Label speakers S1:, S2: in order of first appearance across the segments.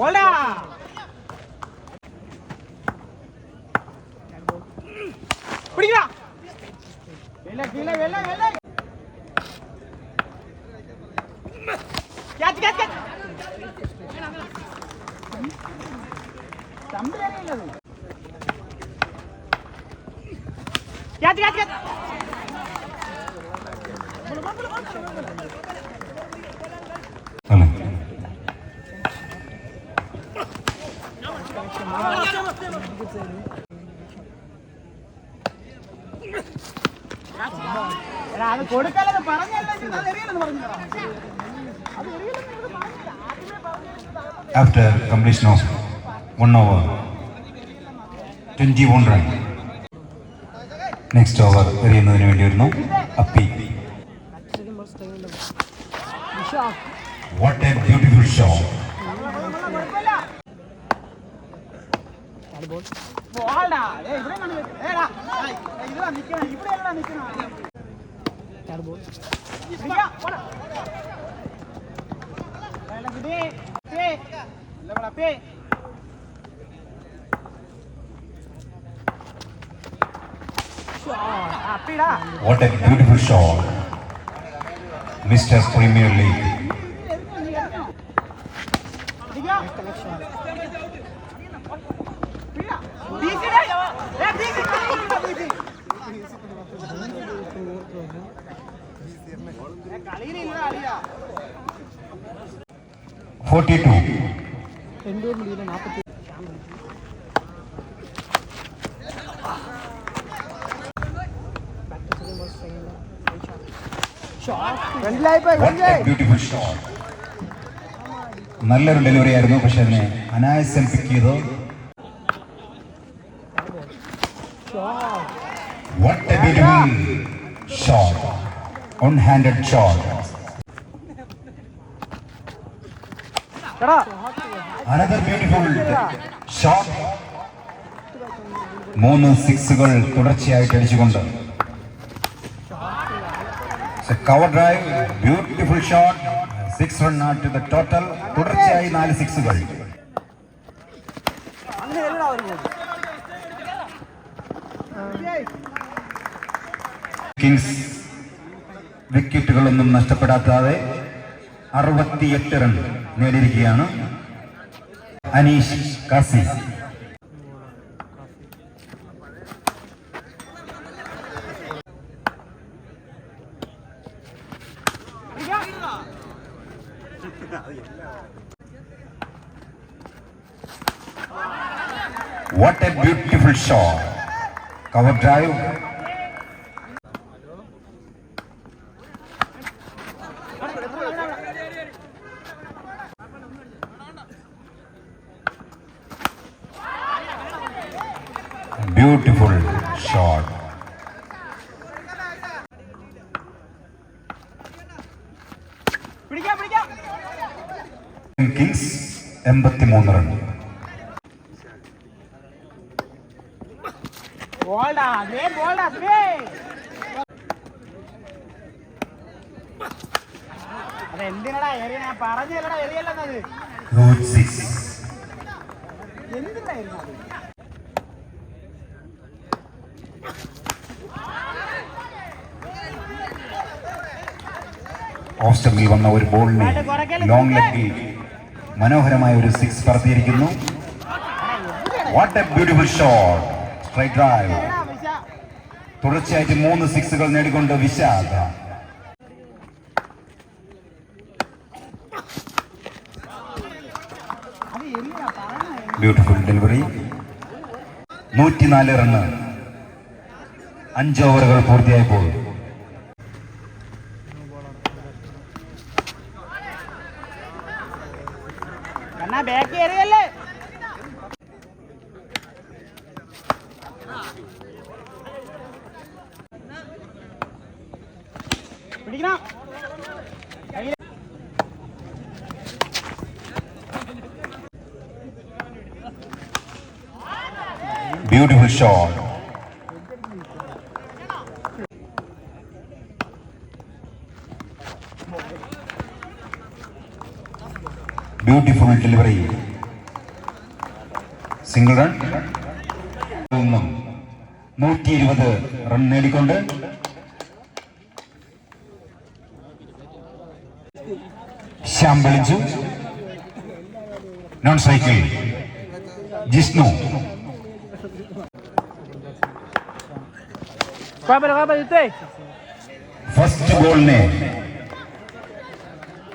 S1: ஓடா பிடிக்கிறா. வெள்ள கீழே வெள்ள
S2: வெள்ள.
S1: கேட்ச் கேட்ச் கேட்ச் தம்பி இல்லை. എറിയല്ലെന്ന് ഇത് പറഞ്ഞില്ല ആദ്യമേ പറഞ്ഞില്ല
S2: after completion of one over 21 run next over എറിയുന്നതിന് വേണ്ടി വരുന്നു അപ്പി. വാട്ട് എ ബ്യൂട്ടിഫുൾ ഷോ
S1: ഇവിടെ What a beautiful
S2: shot, Mr.
S1: Premier
S2: League. Forty-two. Beautiful shot നല്ലൊരു ഡെലിവറി ആയിരുന്നു പക്ഷെ അതിനെ അനായാസം പിക്ക് ചെയ്തു. മൂന്ന് സിക്സുകൾ തുടർച്ചയായിട്ട് അടിച്ചുകൊണ്ട്. Cover drive beautiful shot six run to the total തുടർച്ചയായി നാല് സിക്സുകൾ കിങ്സ് വിക്കറ്റുകളൊന്നും നഷ്ടപ്പെടാതെ അറുപത്തിയെട്ട് run നേടിയിരിക്കുകയാണ്. Aneesh Kasi what a beautiful shot cover drive
S1: beautiful shot
S2: kings എൺപത്തിമൂന്ന് റൺ
S1: ബോൾടാ அதே ദേ. അത് എന്തിനടാ എറിയ ഞാൻ പറഞ്ഞല്ലടാ എറിയല്ലെന്നത്
S2: ഗുഡ് സിക്സ്
S1: എന്തിനാ എറിയുന്നത്
S2: ഓഫ് സ്റ്റമ്പിൽ വന്ന ഒരു ബോളിനെ ലോങ് ലെഗിൽ മനോഹരമായ ഒരു six പറത്തിയിരിക്കുന്നു. What a beautiful shot
S1: straight drive.
S2: തുടർച്ചയായിട്ട് മൂന്ന് സിക്സുകൾ നേടിക്കൊണ്ട് വിശാഖ. ബ്യൂട്ടിഫുൾ ഡെലിവറി നൂറ്റിനാല് റണ്ണ് അഞ്ച് ഓവറുകൾ പൂർത്തിയായപ്പോൾ.
S1: ബാക്ക് എറിയല്ലേ
S2: Beautiful
S3: shot. Beautiful delivery. Single run നൂറ്റി ഇരുപത് റൺ നേടിക്കൊണ്ട്. ശ്യാം വിളിച്ചു. നോൺ സൈക്കിൾ ജിഷ്ണു. ഫസ്റ്റ് ബോളിനെ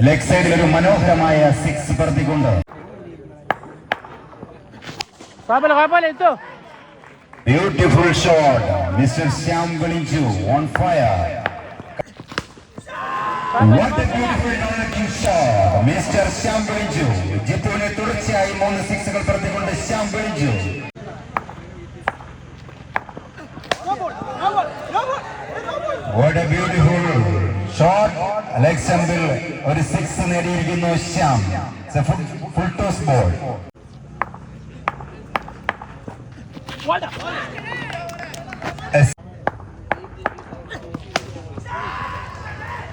S3: ലെഗ് സൈഡിൽ ഒരു മനോഹരമായ സിക്സ് പറത്തിക്കൊണ്ട്
S1: കുഴപ്പമില്ല കുഴപ്പമില്ല ഇത്തോ
S3: ബ്യൂട്ടിഫുൾ ഷോട്ട് മിസ്റ്റർ ശ്യാം വിളിച്ചു on fire What a beautiful non-looking shot. Mister Shyam വിളിച്ചു ജിത്തുവിനെ തുടർച്ചയായി മൂന്ന് സിക്സുകൾ പറത്തിക്കൊണ്ട് ശ്യാം വിളിച്ചു What a beautiful shot. Alexander ഒരു six നേടിയിരിക്കുന്നു Shyam full toss ball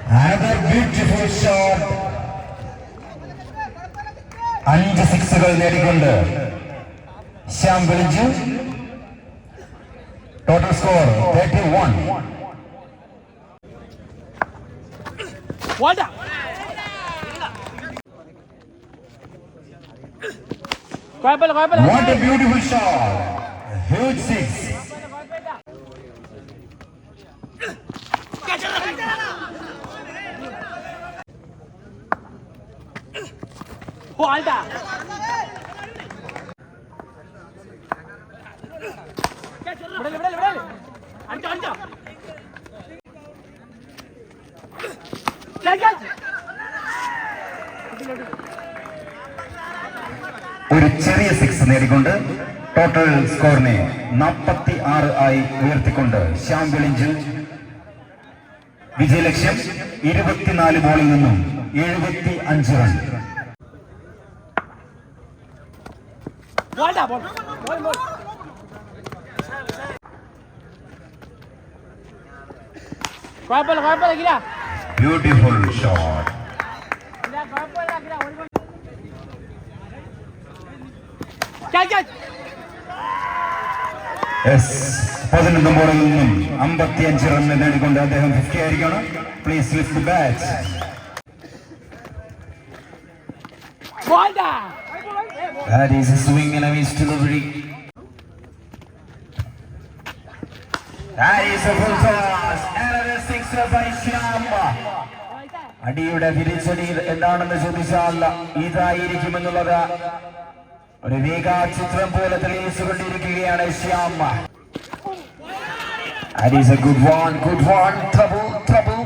S3: Another beautiful shot. അഞ്ച് സിക്സുകൾ നേടിക്കൊണ്ട് ശ്യാം വിളിച്ചു Total score 31.
S1: What? What a beautiful shot. Huge six. Walda.
S3: ഒരു ചെറിയ സിക്സ് നേടിക്കൊണ്ട് ടോട്ടൽ സ്കോറിനെ നാൽപ്പത്തി ആറ് ആയി ഉയർത്തിക്കൊണ്ട് ശ്യാം വിളിഞ്ച് വിജയലക്ഷ്യം ഇരുപത്തിനാല് ബോളിൽ നിന്നും എഴുപത്തി അഞ്ച് റൺ
S1: കുഴപ്പമില്ല കുഴപ്പമില്ല കിരാ
S3: ബ്യൂട്ടിഫുൾ ഷോട്ട്
S1: കിരാ കുഴപ്പമില്ല കിരാ ഒരു ബോൾ catch catch
S3: എസ് പതിനൊന്ന് ബോളിൽ നിന്നും അമ്പത്തി അഞ്ച് റൺ നേടിക്കൊണ്ട് അദ്ദേഹം ഫിഫ്റ്റി ആയിരിക്കണം പ്ലീസ് ലിഫ്റ്റ് ബാറ്റ്
S1: വാടാ
S3: That is a swing and a miss delivery. That is a full toss. Another sixer by Shyam. അടിയുടെ തിരിച്ചടി എന്താണെന്ന് ചോദിച്ചാൽ ഇതായിരിക്കുമെന്നുള്ളത് ഒരു രേഖാചിത്രം പോലെ തെളിയിച്ചുകൊണ്ടിരിക്കുകയാണ് Shyam That is a good one, good one. Trouble, trouble.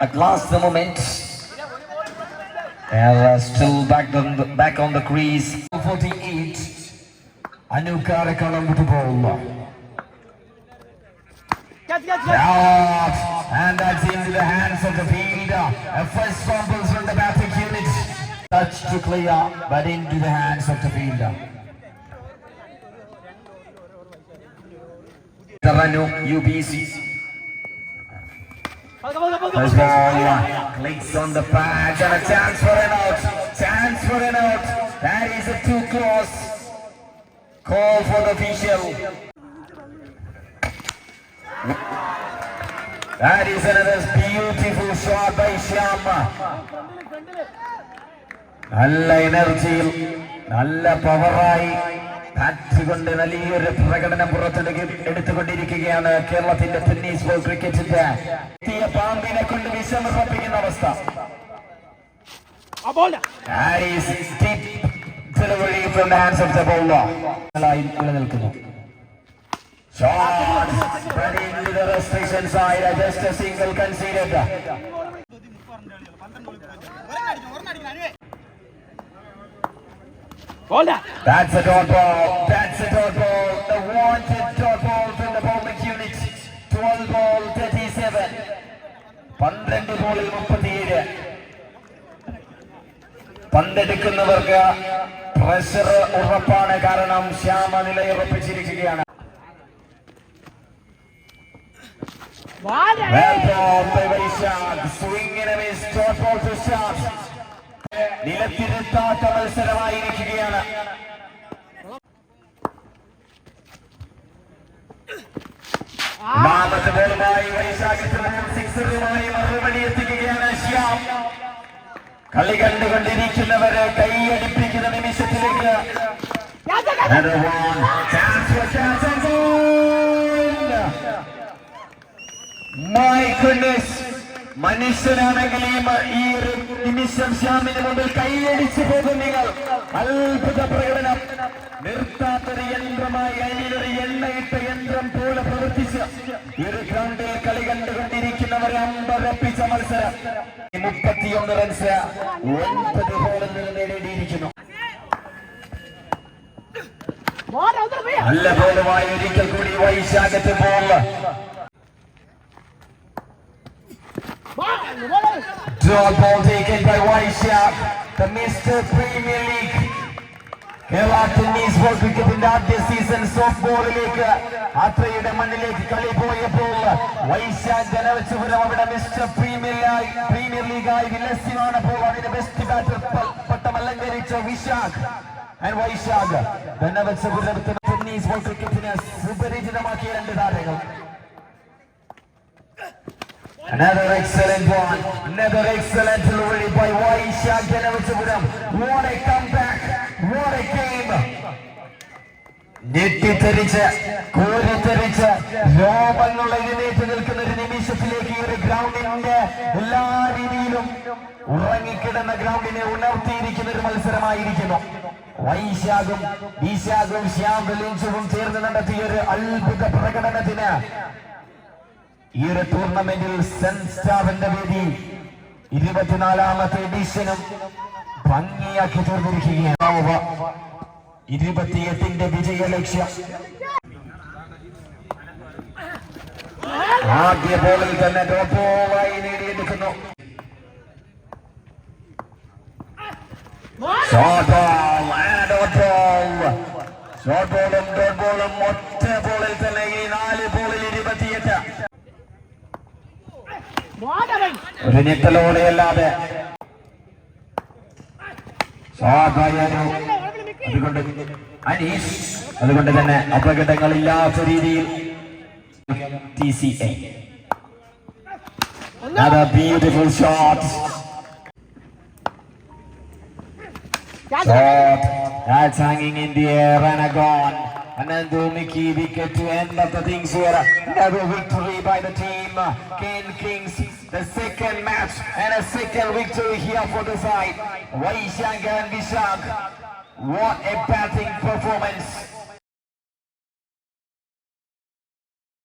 S3: At last the moment. And uh, still back on the, back on the crease. 48. Anu Karakalam with the ball. Out And that's into the hands of the fielder. A first fumble from the bathing unit. Touch to clear, but into the hands of the fielder. Taranu, UBC. As ball clicks on the pad and a chance for an out. Chance for an out. That is a too close call for the official. That is another beautiful shot by Shyama. നല്ല എനർജിയിൽ നല്ല പവറായി bat കൊണ്ട് വലിയൊരു പ്രകടനം പുറത്തെടുക്കി എടുത്തുകൊണ്ടിരിക്കുകയാണ് കേരളത്തിന്റെ tennis ball ക്രിക്കറ്റിന്റെ എത്തിയ പാമ്പിനെ കൊണ്ട് വിഷമിപ്പിക്കുന്ന അവസ്ഥ. നിലനിൽക്കുന്നു. Just a single conceded.
S1: ബോൾഡാ
S3: That's a dot ball. That's a dot ball. The wanted dot ball from the bowling unit. 12 ball 37. പന്ത്രണ്ട് ബോളിൽ മുപ്പത്തിയേഴ് പന്തെടുക്കുന്നവർക്ക് പ്രഷർ ഉറപ്പാണ് കാരണം ശ്യാമ നിലയുറപ്പിച്ചിരിക്കുകയാണ്
S1: വാടാ
S3: Well done by Vaishak. Swing and a miss. Dot ball to start. നിലത്തിരുത്താത്ത മത്സരമായിരിക്കുകയാണ്. നാമത്തെ ബോളുമായി വൈശാഖത്തിന് സിക്സറുമായി മറുപടി എത്തിക്കുകയാണ് ശ്യാം. കളി കണ്ടുകൊണ്ടിരിക്കുന്നവരെ കൈയടിപ്പിക്കുന്ന നിമിഷത്തിലേക്ക്. My goodness. മനുഷ്യനാണെങ്കിൽ ഈ മ- ഒരു നിമിഷം ശ്യാമിന് മുമ്പിൽ കൈയടിച്ചു പോകും നിങ്ങൾ. അത്ഭുത പ്രകടനം. നിർത്താത്തൊരു യന്ത്രമായി അതിലൊരു എണ്ണയിട്ട യന്ത്രം പോലെ പ്രവർത്തിച്ച് ഒരു ഗ്രൗണ്ടിൽ കളി കണ്ടുകൊണ്ടിരിക്കുന്നവരെ അമ്പരപ്പിച്ച മത്സരം. മുപ്പത്തിയൊന്ന് റൺസ് ഒൻപത് ഹോളിൽ നിന്ന് നേടിയിരിക്കുന്നു. നല്ല ബോളുമായി ഒരിക്കൽ കൂടി വൈശാഖത്ത്
S1: ball
S3: Draw ball taken by Vaishak, the Mr. Premier League. Kerala tennis ball ക്രിക്കറ്റിന്റെ ആദ്യ സീസൺ സോഫ്റ്റ് ബോളിലേക്ക് അത്രയുടെ മണ്ണിലേക്ക് കളി പോയപ്പോൾ വൈശാഖ് ജനവച്ചുപുരം അവിടെ മിസ്റ്റർ പ്രീമിയർ ലീഗ് പ്രീമിയർ ലീഗായി വിലസ്യമാണപ്പോൾ അതിന് ബെസ്റ്റ് ബാറ്റർ പട്ടം അലങ്കരിച്ച Vishakh and Vaishakh ജനവച്ചുപുരത്തിന് tennis ball ക്രിക്കറ്റിന് സുപരിചിതമാക്കിയ രണ്ട് താരങ്ങൾ Another excellent one. Another excellent delivery by Waisha Janavasupuram. What a comeback. What a game. ഞെട്ടിത്തെറിച്ച് കോരിത്തെറിച്ച് രോമങ്ങൾ എഴുന്നേറ്റ് നിൽക്കുന്ന ഒരു നിമിഷത്തിലേക്ക് ഈ ഒരു ഗ്രൗണ്ടിന്റെ എല്ലാ രീതിയിലും ഉറങ്ങിക്കിടന്ന ഗ്രൗണ്ടിനെ ഉണർത്തിയിരിക്കുന്ന ഒരു മത്സരമായിരിക്കുന്നു വൈശാഖും ഈശാഖും ശ്യാം വെലിഞ്ചും ചേർന്ന് നടത്തിയ ഒരു അത്ഭുത പ്രകടനത്തിന് ഈ ഒരു ടൂർണമെന്റിൽ സെൻ സ്റ്റാഫിന്റെ വേദി ഇരുപത്തിനാലാമത്തെ എഡിഷനും ഭംഗിയാക്കി തീർന്നിരിക്കുകയാണ്. ഇരുപത്തിയെട്ടിന്റെ വിജയ ലക്ഷ്യം. ആദ്യ ബോളിൽ തന്നെ ഡോപ്പോവായി നേടിയെടുക്കുന്നു. ഷോർട്ട് ബോളും ഡോട്ട് ഒറ്റ ബോളിൽ തന്നെ ഈ നാല് ബോളിൽ ഇരുപത്തിയെട്ട്
S1: ബോൾ അവൻ
S3: ഒരു ഞെട്ടലോടെയല്ലാതെ അതുകൊണ്ട് അനീഷ് അതുകൊണ്ട് തന്നെ അപകടങ്ങളില്ലാത്ത രീതിയിൽ T C A Another beautiful shot. Shot. That's hanging in the air and a gone. Anandu Mickey wicket to end of the things here. Another victory by the team. Kane Kings, the second match and a second victory here for the side. Vaishak and Vishak. What a batting performance.